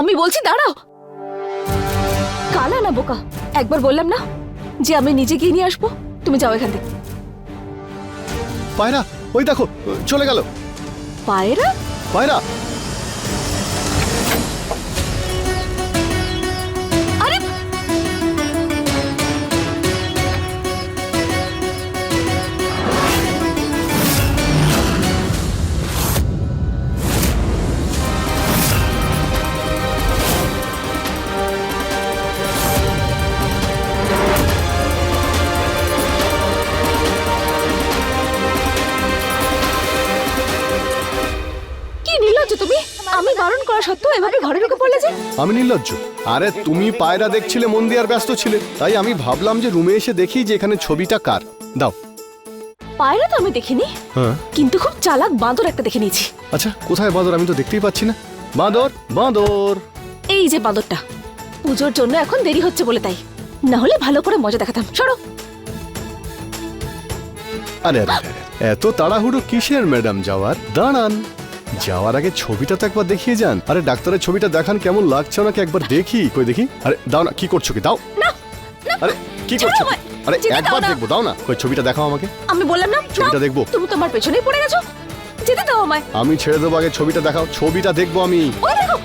আমি বলছি দাঁড়াও। কালা না বোকা। একবার বললাম না যে আমি নিজে গিয়ে নিয়ে আসব। তুমি যাও এখান থেকে। পায়রা ওই দেখো চলে গেল। পায়রা? পায়রা সত্ত্বেও এভাবে ঘরে ঢুকে পড়লে যে? আমি নির্লজ্জ। আরে তুমি পায়রা দেখছিলে মন দিয়ে আর ব্যস্ত ছিলে। তাই আমি ভাবলাম যে রুমে এসে দেখি যে এখানে ছবিটা কার। দাও। পায়রা তো আমি দেখিনি। হ্যাঁ? কিন্তু খুব চালাক বাঁদর একটা দেখে নিয়েছি। আচ্ছা কোথায় বাঁদর? আমি তো দেখতেই পাচ্ছি না। বাঁদর বাঁদর। এই যে বাঁদরটা। পুজোর জন্য এখন দেরি হচ্ছে বলে তাই। না হলে ভালো করে মজা দেখাতাম। সরো। আরে আরে আরে, আরে, এত তাড়াহুড়ো কিসের ম্যাডাম যাওয়ার দাঁড়ান। যাওয়ার আগে ছবিটা তো একবার দেখিয়ে যান। আরে ডাক্তারের ছবিটা দেখান কেমন লাগছে ওনাকে একবার দেখি কই দেখি? আরে দাও না কি করছ কি? দাও। আরে কি করছ? আরে একবার দেখব দাও না। কই ছবিটা দেখাও আমাকে। আমি বললাম না ছবিটা দেখব। তুমি তোমার পেছনেই পড়ে গেছো। যেতে দাও আমায়। আমি ছেড়ে দেবো আগে ছবিটা দেখাও ছবিটা দেখব আমি। ওই দেখো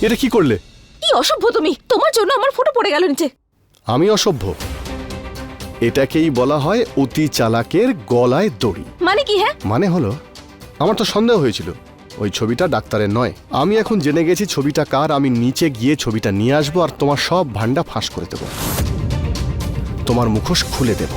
এটা কি করলে? কি অসভ্য তুমি? তোমার জন্য আমার ফটো পড়ে গেল নিচে। আমি অসভ্য। এটাকেই বলা হয় অতি চালাকের গলায় দড়ি। মানে কি হ্যাঁ? মানে হলো আমার তো সন্দেহ হয়েছিল। ওই ছবিটা ডাক্তারের নয়। আমি এখন জেনে গেছি ছবিটা কার আমি নিচে গিয়ে ছবিটা নিয়ে আসব আর তোমার সব ভান্ডা ফাঁস করে দেব। তোমার মুখোশ খুলে দেব।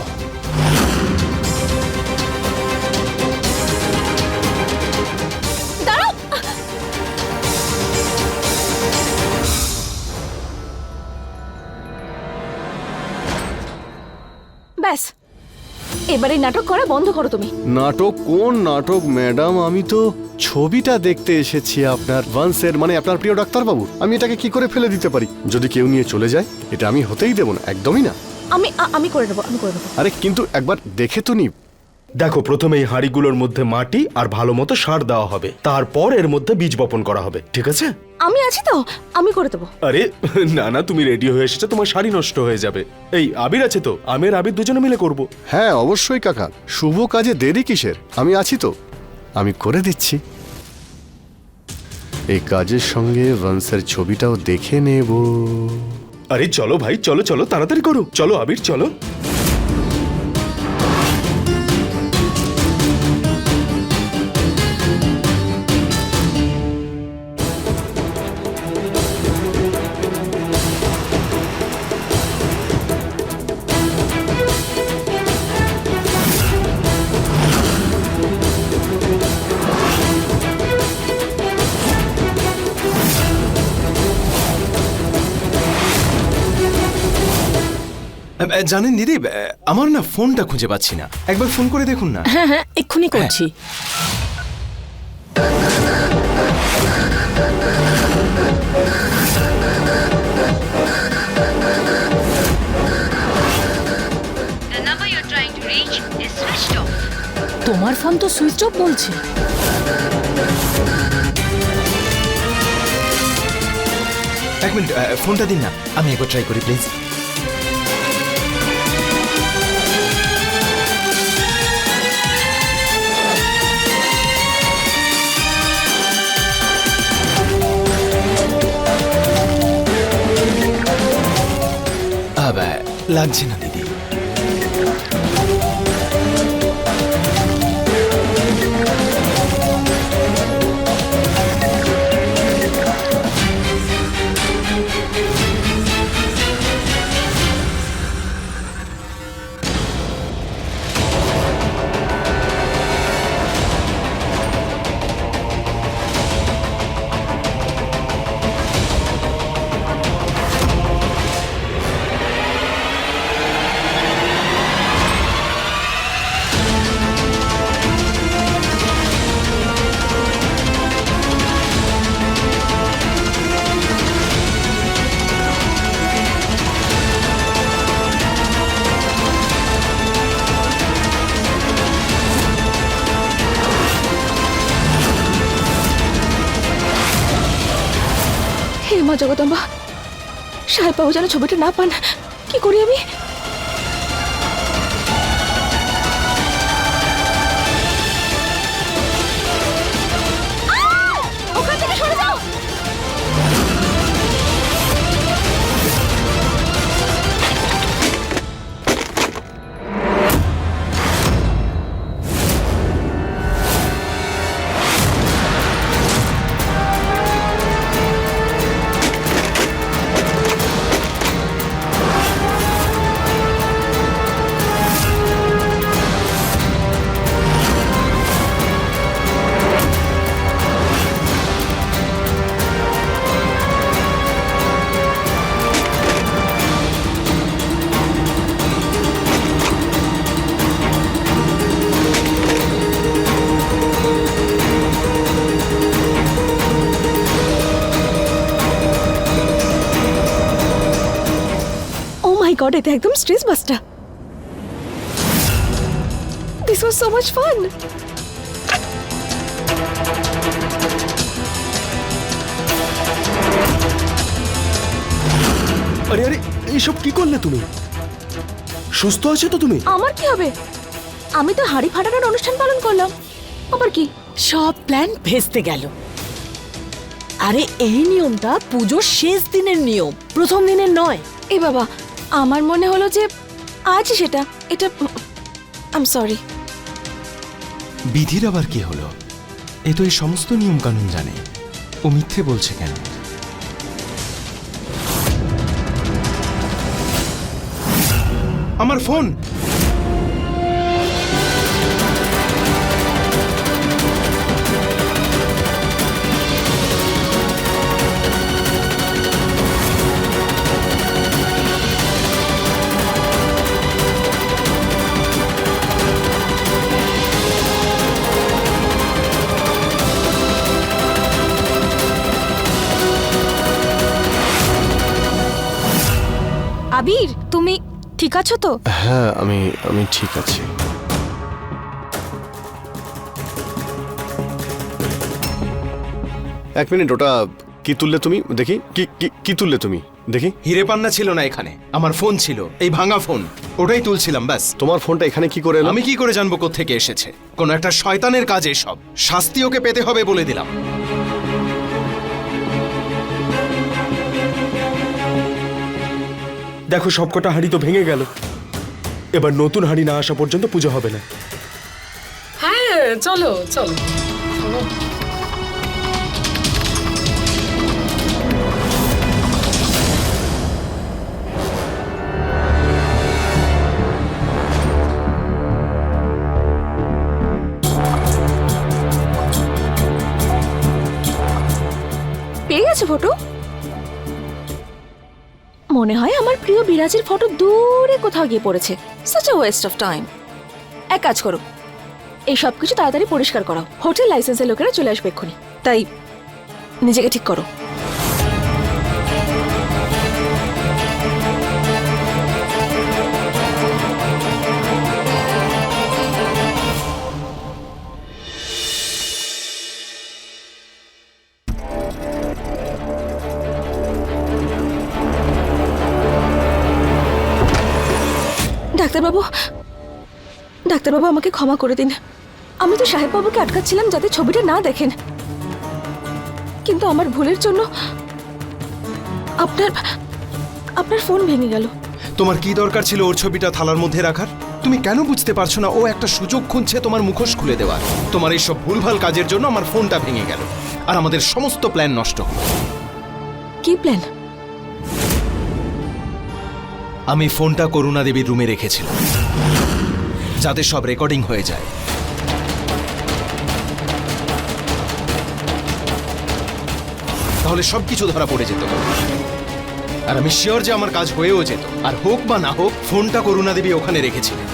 ব্যাস। এবারে নাটক করা বন্ধ করো তুমি। নাটক কোন নাটক ম্যাডাম? আমি তো ছবিটা দেখতে এসেছি আপনার ভান্সের মানে আপনার প্রিয় ডাক্তারবাবু আমি এটাকে কি করে ফেলে দিতে পারি? যদি কেউ নিয়ে চলে যায় এটা আমি হতেই দেব না একদমই না। আমি আমি করে নেব আমি করে নেব। আরে কিন্তু একবার দেখে তো নি দেখো প্রথমে এই হাঁড়িগুলোর মধ্যে মাটি আর ভালো মতো সার দেওয়া হবে। তারপর এর মধ্যে বীজ বপন করা হবে ঠিক আছে? আমি আছি তো আমি করে দেবো। আরে না না তুমি রেডি হয়ে এসেছ তোমার শাড়ি নষ্ট হয়ে যাবে। এই আবির আছে তো? আমি আর আবির দুজনে মিলে করব। হ্যাঁ অবশ্যই কাকা। শুভ কাজে দেরি কিসের? আমি আছি তো। আমি করে দিচ্ছি। এই কাজের সঙ্গে ভান্সের ছবিটাও দেখে নেব। আরে চলো ভাই চলো চলো তাড়াতাড়ি করো। চলো আবির চলো। জানেন দিদি আমার না ফোনটা খুঁজে পাচ্ছি না। একবার ফোন করে দেখুন না। হ্যাঁ হ্যাঁ এক্ষুনি করছি। Switched off. তোমার ফোন তো সুইচ অফ বলছে। এক মিনিট ফোনটা দিন না। আমি একবার ট্রাই করি প্লিজ লাগছে না দিদি জগদম্বা সাহেব বাবু যেন ছবিটা না পান কি করি আমি? গড এটা একদম stress buster this was so much fun আরে আরে এইসব কি করলে তুমি? সুস্থ আছো তো তুমি? আমার কি হবে? আমি তো হাড়ি ফাটানোর অনুষ্ঠান পালন করলাম। আবার কি? সব প্ল্যান ভেস্তে গেল। আরে এই নিয়মটা পুজোর শেষ দিনের নিয়ম। প্রথম দিনের নয়। এ বাবা আমার মনে হলো যে আজ সেটা, এটা আম সরি বিধির আবার কি হলো? এ তো এই সমস্ত নিয়ম কানুন জানে। ও মিথ্যে বলছে কেন? আমার ফোন! আবির তুমি ঠিক আছো তো? হ্যাঁ আমি আমি ঠিক আছি। এক মিনিট ওটা কি তুললে তুমি? দেখি কি কি- কি তুললে তুমি? দেখি। হিরে পান্না ছিল না এখানে আমার ফোন ছিল এই ভাঙা ফোন ওটাই তুলছিলাম ব্যাস। তোমার ফোনটা এখানে কি করে এলো? আমি কি করে জানব থেকে এসেছে? কোন একটা শয়তানের কাজ সব শাস্তি ওকে পেতে হবে বলে দিলাম। দেখো, সবকটা হাঁড়ি তো ভেঙে গেল। এবার নতুন হাঁড়ি না আসা পর্যন্ত পুজো হবে না। হ্যাঁ চলো চলো। পেয়ে গেছো ফটো? মনে হয় আমার প্রিয় বিরাজের ফটো দূরে কোথাও গিয়ে পড়েছে। Such a waste of time এক কাজ করো। এই সব কিছু তাড়াতাড়ি পরিষ্কার করাও। হোটেল লাইসেন্সের লোকেরা চলে আসবে এক্ষুনি। তাই নিজেকে ঠিক করো। ডাক্তারবাবু? ডাক্তারবাবু আমাকে ক্ষমা করে দিন। আমি তো সাহেববাবুকে আটকাচ্ছিলাম যাতে ছবিটা না দেখেন। কিন্তু আমার ভুলের জন্য আপনার আপনার ফোন ভেঙে গেল। তোমার কি দরকার ছিল ওর ছবিটা থালার মধ্যে রাখার? তুমি কেন বুঝতে পারছ না ও একটা সুযোগ খুঁজছে তোমার মুখোশ খুলে দেওয়ার? তোমার এইসব ভুলভাল কাজের জন্য আমার ফোনটা ভেঙে গেল। আর আমাদের সমস্ত প্ল্যান নষ্ট হলো। কি প্ল্যান? আমি ফোনটা করুণা দেবীর রুমে রেখেছিলাম, যাতে সব রেকর্ডিং হয়ে যায়। তাহলে সব কিছু ধরা পড়ে যেত। আর আমি শিওর যে আমার কাজ হয়েও যেত। আর হোক বা না হোক, ফোনটা করুণা দেবী ওখানে রেখেছিলেন।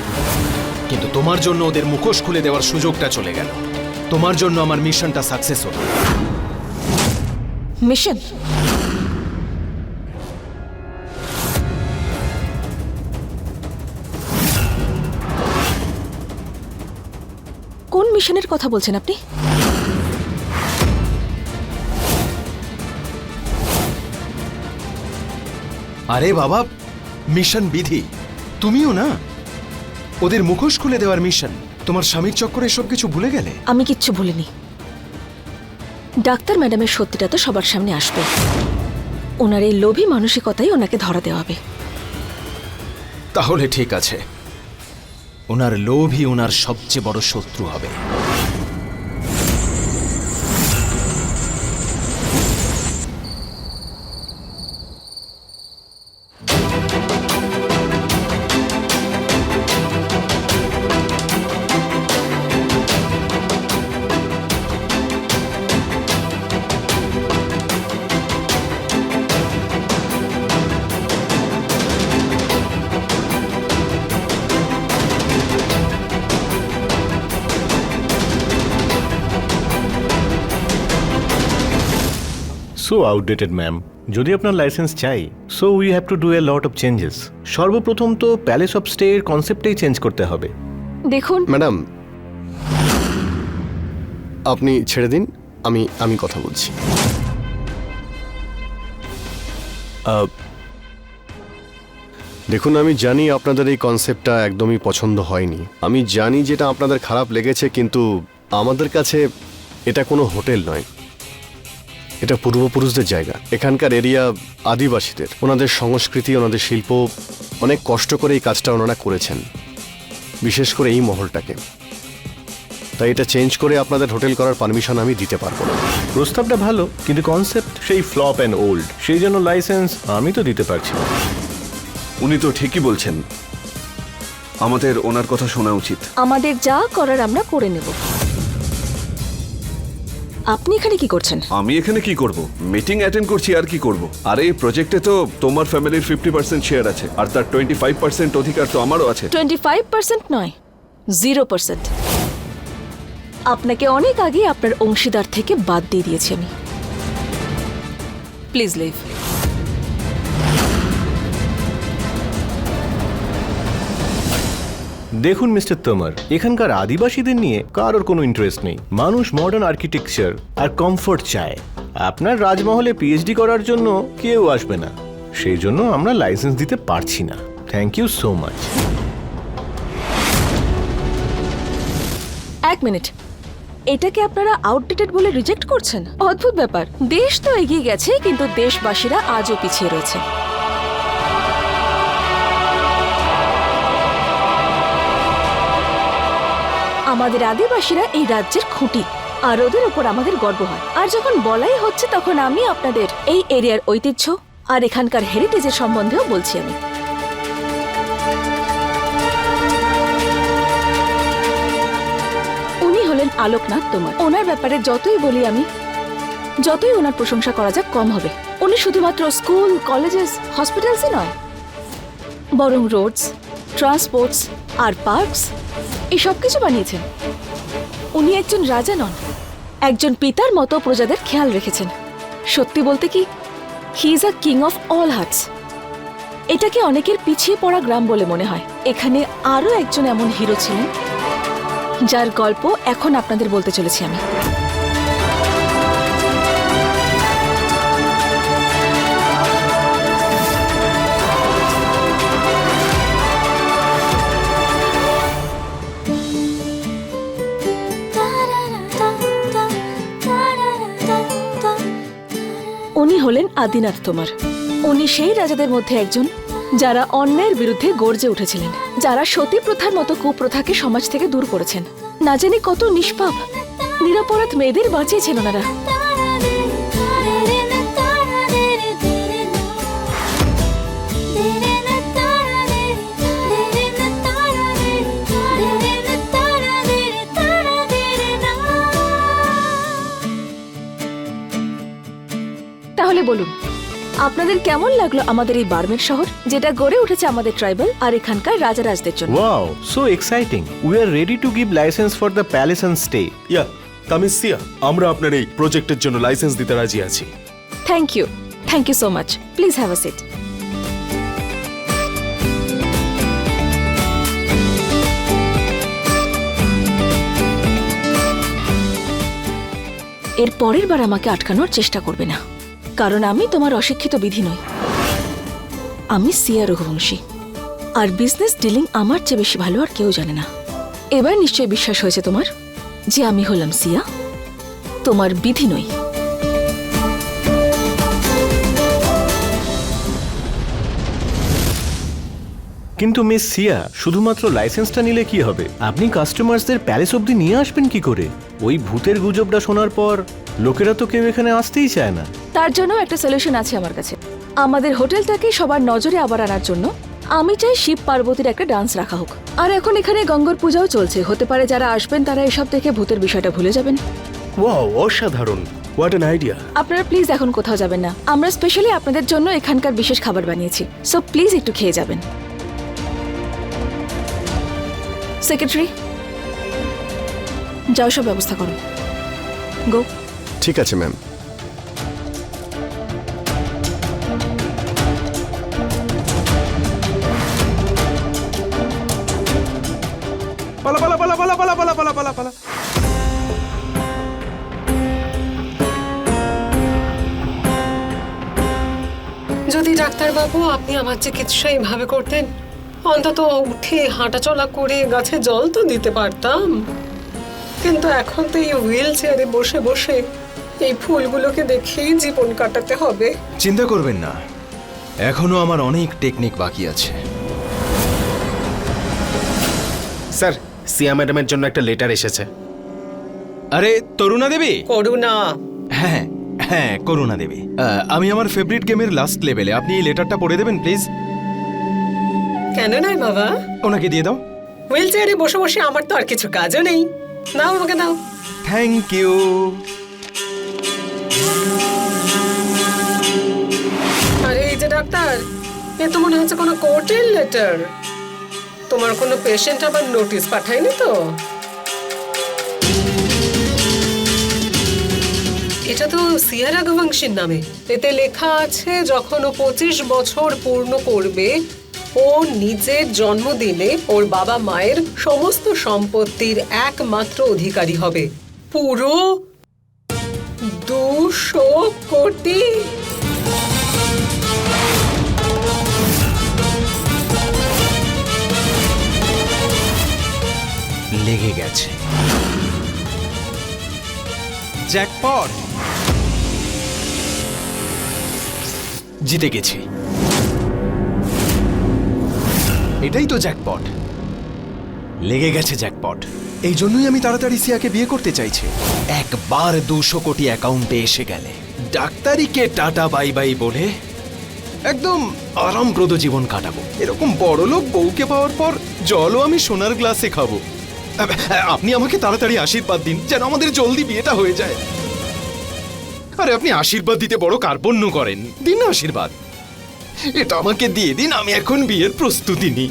কিন্তু তোমার জন্য ওদের মুখোশ খুলে দেওয়ার সুযোগটা চলে গেল। তোমার জন্য আমার মিশনটা সাকসেস হলো। মিশন? মিশনের কথা বলছেন আপনি? আরে বাবা মিশন বিধি। তুমিও না? ওদের মুখোশ খুলে দেওয়ার মিশন। তোমার স্বামীর চক্করে সব কিছু ভুলে গেলে? আমি কিচ্ছু ভুলিনি। ডাক্তার ম্যাডামের সত্যিটা তো সবার সামনে আসবে। ওনার এই লোভী মানসিকতাই ওনাকে ধরা দেওয়া হবে। তাহলে ঠিক আছে। ওনার লোভই ওনার সবচেয়ে বড় শত্রু হবে। সো আউটডেটেড ম্যাম যদি আপনার লাইসেন্স চাই so we have to do a lot of changes সর্বপ্রথম তো প্যালেস অফ স্টে এর কনসেপ্টটাই চেঞ্জ করতে হবে। দেখুন। ম্যাডাম আপনি ছেড়ে দিন আমি আমি কথা বলছি। দেখুন আমি জানি আপনাদের এই কনসেপ্টটা একদমই পছন্দ হয়নি। আমি জানি যেটা আপনাদের খারাপ লেগেছে কিন্তু আমাদের কাছে এটা কোনো হোটেল নয়। এটা পূর্বপুরুষদের জায়গা। এখানকার এরিয়া আদিবাসীদের। ওনাদের সংস্কৃতি ওনাদের শিল্প অনেক কষ্ট করে এই কাজটা ওনারা করেছেন। বিশেষ করে এই মহলটাকে। তাই এটা চেঞ্জ করে আপনাদের হোটেল করার পারমিশন আমি দিতে পারব না। প্রস্তাবটা ভালো কিন্তু কনসেপ্ট সেই ফ্লপ অ্যান্ড ওল্ড সেই জন্য লাইসেন্স আমি তো দিতে পারছি না। উনি তো ঠিকই বলছেন। আমাদের ওনার কথা শোনা উচিত। আমাদের যা করার আমরা করে নেব। আপনি এখানে কি করছেন? আমি এখানে কি করব? মিটিং অ্যাটেন্ড করছি আর কি করব? আর এই প্রজেক্টে তো তোমার ফ্যামিলির ফিফটি পার্সেন্ট শেয়ার আছে আর তার টোয়েন্টি ফাইভ পার্সেন্ট অধিকার তো আমারও আছে। টোয়েন্টি ফাইভ পার্সেন্ট নয় জিরো পার্সেন্ট আপনাকে অনেক আগে আপনার অংশীদার থেকে বাদ দিয়ে দিয়েছি আমি। প্লিজ লিভ দেখুন মিস্টার তোমার, এখানকার আদিবাসীদের নিয়ে কারোর কোনো ইন্টারেস্ট নেই। মানুষ মডার্ন আর্কিটেকচার আর কমফোর্ট চায়। আপনার রাজমহলে পিএইচডি করার জন্য কেউ আসবে না। সেই জন্য আমরা লাইসেন্স দিতে পারছি না। থ্যাংক ইউ সো মাচ এক মিনিট। এটাকে আপনারা আউটডেটেড বলে রিজেক্ট করছেন? অদ্ভুত ব্যাপার। দেশ তো এগিয়ে গেছে, কিন্তু দেশবাসীরা আজও পিছিয়ে রয়েছে। আমাদের আদিবাসীরা এই রাজ্যের খুঁটি, আর ওদের উপর আমাদের গর্ব হয়। আর যখন বলাই হচ্ছে, তখন আমি আপনাদের এই এরিয়ার ঐতিহ্য আর এখানকার হেরিটেজের সম্বন্ধেও বলছি আমি। উনি হলেন আলোকনাথ তোমার। ওনার ব্যাপারে যতই বলি আমি, যতই ওনার প্রশংসা করা যাক, কম হবে। উনি শুধুমাত্র স্কুল, কলেজেস, হসপিটালসই নয়, বরং রোডস, ট্রান্সপোর্টস আর পার্কস এই সব কিছু বানিয়েছেন। উনি একজন রাজা নন, একজন পিতার মতো প্রজাদের খেয়াল রেখেছেন। সত্যি বলতে কি he is a king of all hearts এটাকে অনেকের পিছিয়ে পড়া গ্রাম বলে মনে হয়। এখানে আরও একজন এমন হিরো ছিলেন, যার গল্প এখন আপনাদের বলতে চলেছি আমি। উনি হলেন আদিনাথ তোমার। উনি সেই রাজাদের মধ্যে একজন যারা অন্যায়ের বিরুদ্ধে গর্জে উঠেছিলেন, যারা সতী প্রথার মতো কুপ্রথাকে সমাজ থেকে দূর করেছেন। না জানি কত নিষ্পাপ, নিরাপরাধ মেয়েদের বাঁচিয়েছেন ওনারা। তাহলে বলুন আপনাদের কেমন লাগল আমাদের এই বার্মের শহর যেটা গড়ে উঠেছে আমাদের ট্রাইবাল আর এখানকার রাজারাজদের জন্য? Wow so exciting we are ready to give licence for the palace and stay ইয়া তামিসিয়া আমরা আপনার এই প্রজেক্টের জন্য লাইসেন্স দিতে রাজি আছি। Thank you thank you so much please have a seat এর পরের বার আমাকে আটকানোর চেষ্টা করবে না। কারণ আমি তোমার অশিক্ষিত বিধি নই। আমি সিয়া রঘুবংশী। আর বিজনেস ডিলিং আমার চেয়ে বেশি ভালো আর কেউ জানে না। এবার নিশ্চয়ই বিশ্বাস হয়েছে তোমার যে আমি হলাম সিয়া। তোমার বিধি নই। কিন্তু মিস সিয়া, শুধুমাত্র লাইসেন্সটা নিলে কি হবে? আপনি কাস্টমারসদের প্যালেস অবধি নিয়ে আসবেন কি করে? ওই ভূতের গুজবটা শোনার পর লোকেরা তো কেউ এখানে আসতেই চায় না। তার জন্য একটা সলিউশন আছে আমার কাছে। আমাদের হোটেলটাকে সবার নজরে আবার আনার জন্য আমি চাই শিব পার্বতীর একটা ডান্স রাখা হোক। আর এখন এখানে গঙ্গর পূজাও চলছে। হতে পারে যারা আসবেন তারা এসব দেখে ভূতের বিষয়টা ভুলে যাবেন। ওয়াও অসাধারণ। হোয়াট অ্যান আইডিয়া আপনারা প্লিজ এখন কোথাও যাবেন না। আমরা স্পেশালি আপনাদের জন্য এখানকার বিশেষ খাবার বানিয়েছি। সো প্লিজ একটু খেয়ে যাবেন। সেক্রেটারি যাও সব ব্যবস্থা করো। গো ঠিক আছে ম্যাম পালা পালা পালা পালা পালা পালা পালা পালা পালা। যদি ডাক্তারবাবু আপনি আমার চিকিৎসা এইভাবে করতেন অন্তত উঠে হাঁটাচলা করে গাছে জল তো দিতে পারতাম। কিন্তু এখন তো এই হুইল চেয়ারে বসে বসে এই ফুলগুলোকে দেখেই জীবন কাটাতে হবে। চিন্তা করবেন না। এখনও আমার অনেক টেকনিক বাকি আছে। স্যার সিয়া ম্যাডামের জন্য একটা লেটার এসেছে। আরে তরুণা দেবী? করুণা। হ্যাঁ হ্যাঁ করুণা দেবী। আহ, আমি আমার ফেভারিট গেমের লাস্ট লেভেলে আপনি এই লেটারটা পড়ে দেবেন প্লিজ কেন নয় বাবা? ওনাকে দিয়ে দাও। হুইল চেয়ারে বসে বসে আমার তো আর কিছু কাজও নেই। নাও আমাকে দাও। Thank you doctor? এ তো মনে হচ্ছে কোনো কোর্টের লেটার তোমার কোনো পেশেন্ট আবার নোটিশ পাঠায়নি তো? এটা তো সিয়া রাঘবংশীর নামে। এতে লেখা আছে, যখন ও পঁচিশ বছর পূর্ণ করবে, ও নিজের জন্মদিনে ওর বাবা মায়ের সমস্ত সম্পত্তির একমাত্র অধিকারী হবে। পুরো দুশো কোটি লেগে গেছে। জ্যাকপট! জিতে গেছি। এটাই তো জ্যাকপট। লেগে গেছে জ্যাকপট। এই জন্যই আমি তাড়াতাড়ি সিয়াকে বিয়ে করতে চাইছি। একবার দুশো কোটি অ্যাকাউন্টে এসে গেলে। ডাক্তারিকে টাটা বাই বাই বলে একদম আরামপ্রদ জীবন কাটাবো। এরকম বড় লোক বউকে পাওয়ার পর জলও আমি সোনার গ্লাসে খাব। আপনি আমাকে তাড়াতাড়ি আশীর্বাদ দিন, যেন আমাদের জলদি বিয়েটা হয়ে যায়। আরে, আপনি আশীর্বাদ দিতে বড় কার্পণ্য করেন। দিন আশীর্বাদ। এটা আমাকে দিয়ে দিন, আমি এখন বিয়ের প্রস্তুতি নিই।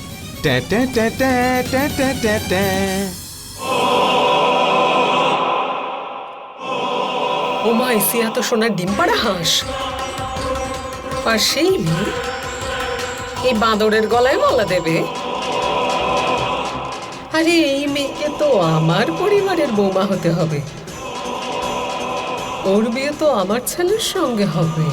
সোনার ডিম হাঁস। আর সেই এই বাঁদরের গলায় মালা দেবে। আরে, এই মেয়েকে তো আমার পরিবারের বৌমা হতে হবে। ওর বিয়ে তো আমার ছেলের সঙ্গে হবে।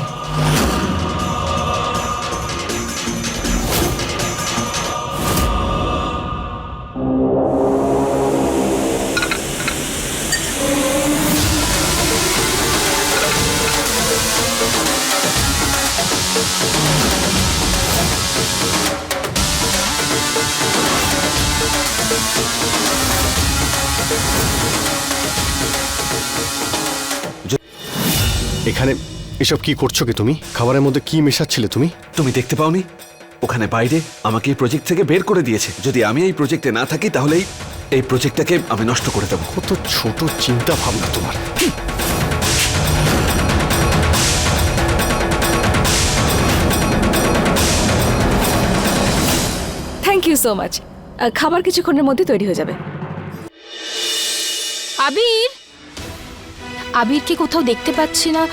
এসব কি করছ কি তুমি? খাবারের মধ্যে কি মেশাচ্ছিলে তুমি? তুমি দেখতে পাওনি? ওখানে বাইরে আমাকে এই প্রজেক্ট থেকে বের করে দিয়েছে। যদি আমি এই প্রজেক্টে না থাকি তাহলে এই- এই প্রজেক্টটাকে আমি নষ্ট করে দেবো। কত ছোট চিন্তা ভাবনা তোমার। থ্যাংক ইউ সো মাচ খাবার কিছুক্ষণের মধ্যে তৈরি হয়ে যাবে। আবির? আবিরকে কোথাও দেখতে পাচ্ছি না।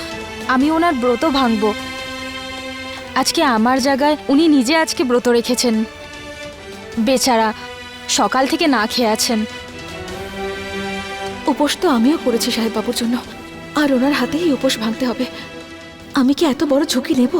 আমি ওনার ব্রত ভাঙব। আজকে আমার জায়গায় উনি নিজে আজকে ব্রত রেখেছেন। বেচারা সকাল থেকে না খেয়ে আছেন। উপোস তো আমিও করেছি সাহেব বাবুর জন্য। আর ওনার হাতেই উপোস ভাঙতে হবে। আমি কি এত বড় ঝুঁকি নেব?